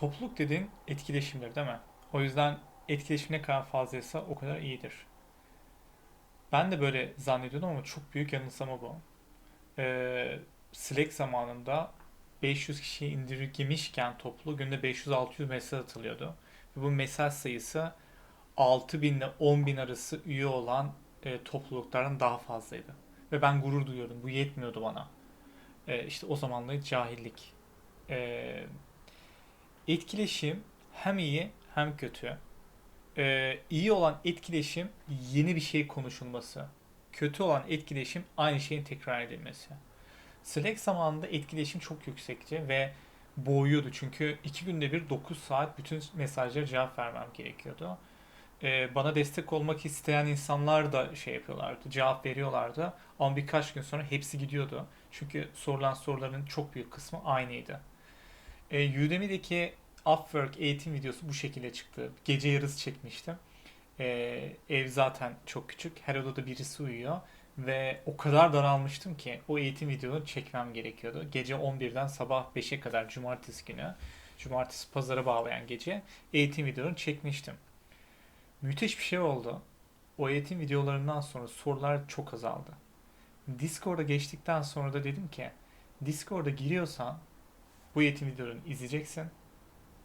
Topluluk dediğin etkileşimdir değil mi? O yüzden etkileşim ne kadar fazlaysa o kadar iyidir. Ben de böyle zannediyordum ama çok büyük yanılsama bu. Ee, Slack zamanında 500 kişiye indirgemişken topluluğu günde 500-600 mesaj atılıyordu. Ve bu mesaj sayısı 6000 ile 10.000 arası üye olan e, topluluklardan daha fazlaydı. Ve ben gurur duyuyordum. Bu yetmiyordu bana. E, işte o zamanlar cahillik. E, etkileşim hem iyi hem kötü. E, iyi olan etkileşim yeni bir şey konuşulması. Kötü olan etkileşim aynı şeyin tekrar edilmesi. Slack zamanında etkileşim çok yüksekti ve boğuyordu. Çünkü iki günde bir 9 saat bütün mesajlara cevap vermem gerekiyordu. Ee, bana destek olmak isteyen insanlar da şey yapıyorlardı, cevap veriyorlardı. Ama birkaç gün sonra hepsi gidiyordu. Çünkü sorulan soruların çok büyük kısmı aynıydı. Ee, Udemy'deki Upwork eğitim videosu bu şekilde çıktı. Gece yarısı çekmiştim. Ee, ev zaten çok küçük. Her odada birisi uyuyor. Ve o kadar daralmıştım ki o eğitim videonu çekmem gerekiyordu. Gece 11'den sabah 5'e kadar cumartesi günü, cumartesi pazara bağlayan gece eğitim videonu çekmiştim. Müthiş bir şey oldu. O eğitim videolarından sonra sorular çok azaldı. Discord'a geçtikten sonra da dedim ki Discord'a giriyorsan bu eğitim videolarını izleyeceksin.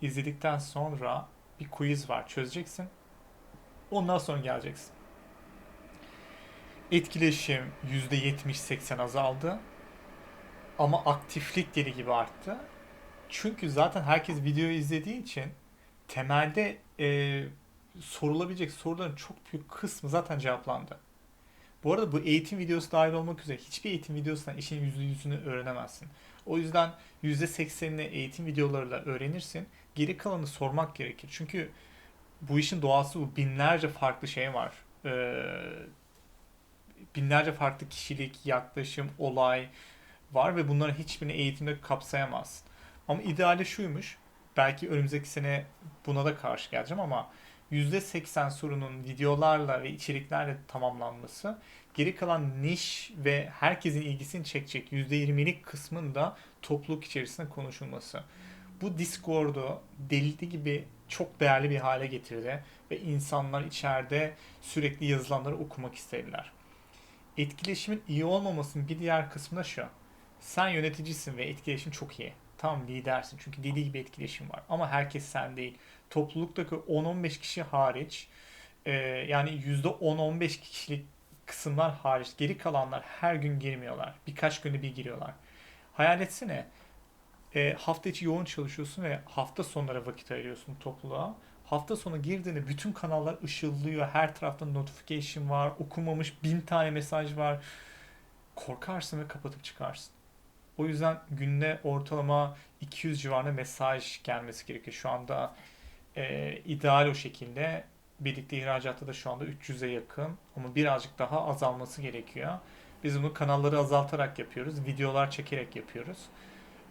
İzledikten sonra bir quiz var çözeceksin. Ondan sonra geleceksin. Etkileşim %70-80 azaldı. Ama aktiflik deli gibi arttı. Çünkü zaten herkes videoyu izlediği için temelde e, sorulabilecek soruların çok büyük kısmı zaten cevaplandı. Bu arada bu eğitim videosu dahil olmak üzere hiçbir eğitim videosundan işin %100'ünü öğrenemezsin. O yüzden %80'ini eğitim videolarıyla öğrenirsin. Geri kalanı sormak gerekir. Çünkü bu işin doğası bu. Binlerce farklı şey var. Ee, binlerce farklı kişilik, yaklaşım, olay var ve bunların hiçbirini eğitimde kapsayamazsın. Ama ideali şuymuş. Belki önümüzdeki sene buna da karşı geleceğim ama %80 sorunun videolarla ve içeriklerle tamamlanması, geri kalan niş ve herkesin ilgisini çekecek %20'lik kısmın da topluluk içerisinde konuşulması. Bu Discord'u deli gibi çok değerli bir hale getirdi ve insanlar içeride sürekli yazılanları okumak istediler. Etkileşimin iyi olmamasının bir diğer kısmı da şu. Sen yöneticisin ve etkileşim çok iyi. Tam lidersin çünkü deli gibi etkileşim var. Ama herkes sen değil. Topluluktaki 10-15 kişi hariç e, yani %10-15 kişilik kısımlar hariç geri kalanlar her gün girmiyorlar. Birkaç günde bir giriyorlar. Hayal etsene e, hafta içi yoğun çalışıyorsun ve hafta sonları vakit ayırıyorsun topluluğa. Hafta sonu girdiğinde bütün kanallar ışıldıyor. Her tarafta notification var. Okunmamış bin tane mesaj var. Korkarsın ve kapatıp çıkarsın. O yüzden günde ortalama 200 civarında mesaj gelmesi gerekiyor. Şu anda e, ideal o şekilde. Birlikte ihracatta da şu anda 300'e yakın. Ama birazcık daha azalması gerekiyor. Biz bunu kanalları azaltarak yapıyoruz. Videolar çekerek yapıyoruz.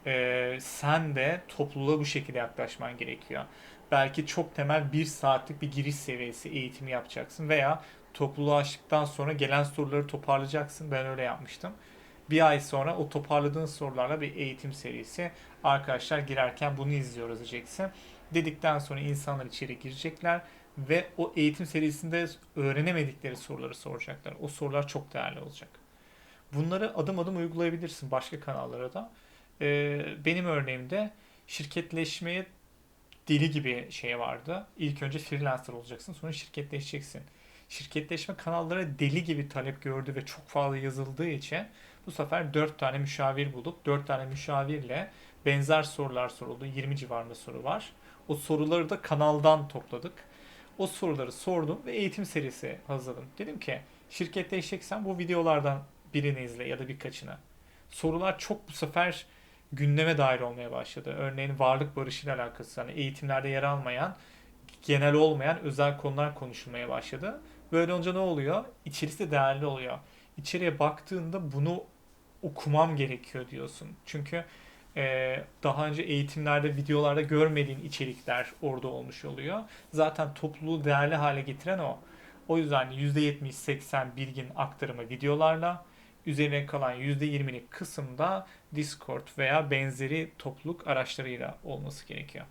E, sen de topluluğa bu şekilde yaklaşman gerekiyor. Belki çok temel bir saatlik bir giriş seviyesi eğitimi yapacaksın. Veya topluluğu açtıktan sonra gelen soruları toparlayacaksın. Ben öyle yapmıştım bir ay sonra o toparladığın sorularla bir eğitim serisi. Arkadaşlar girerken bunu izliyoruz diyeceksin. Dedikten sonra insanlar içeri girecekler ve o eğitim serisinde öğrenemedikleri soruları soracaklar. O sorular çok değerli olacak. Bunları adım adım uygulayabilirsin başka kanallara da. Ee, benim örneğimde şirketleşmeye deli gibi şey vardı. İlk önce freelancer olacaksın sonra şirketleşeceksin. Şirketleşme kanallara deli gibi talep gördü ve çok fazla yazıldığı için bu sefer 4 tane müşavir bulduk. 4 tane müşavirle benzer sorular soruldu. 20 civarında soru var. O soruları da kanaldan topladık. O soruları sordum ve eğitim serisi hazırladım. Dedim ki şirketleşeceksen bu videolardan birini izle ya da birkaçını. Sorular çok bu sefer gündeme dair olmaya başladı. Örneğin varlık barışıyla alakası hani eğitimlerde yer almayan, genel olmayan özel konular konuşulmaya başladı. Böyle olunca ne oluyor? İçerisi de değerli oluyor. İçeriye baktığında bunu okumam gerekiyor diyorsun. Çünkü e, daha önce eğitimlerde, videolarda görmediğin içerikler orada olmuş oluyor. Zaten topluluğu değerli hale getiren o. O yüzden %70-80 bilgin aktarımı videolarla, üzerine kalan %20'lik kısımda Discord veya benzeri topluluk araçlarıyla olması gerekiyor.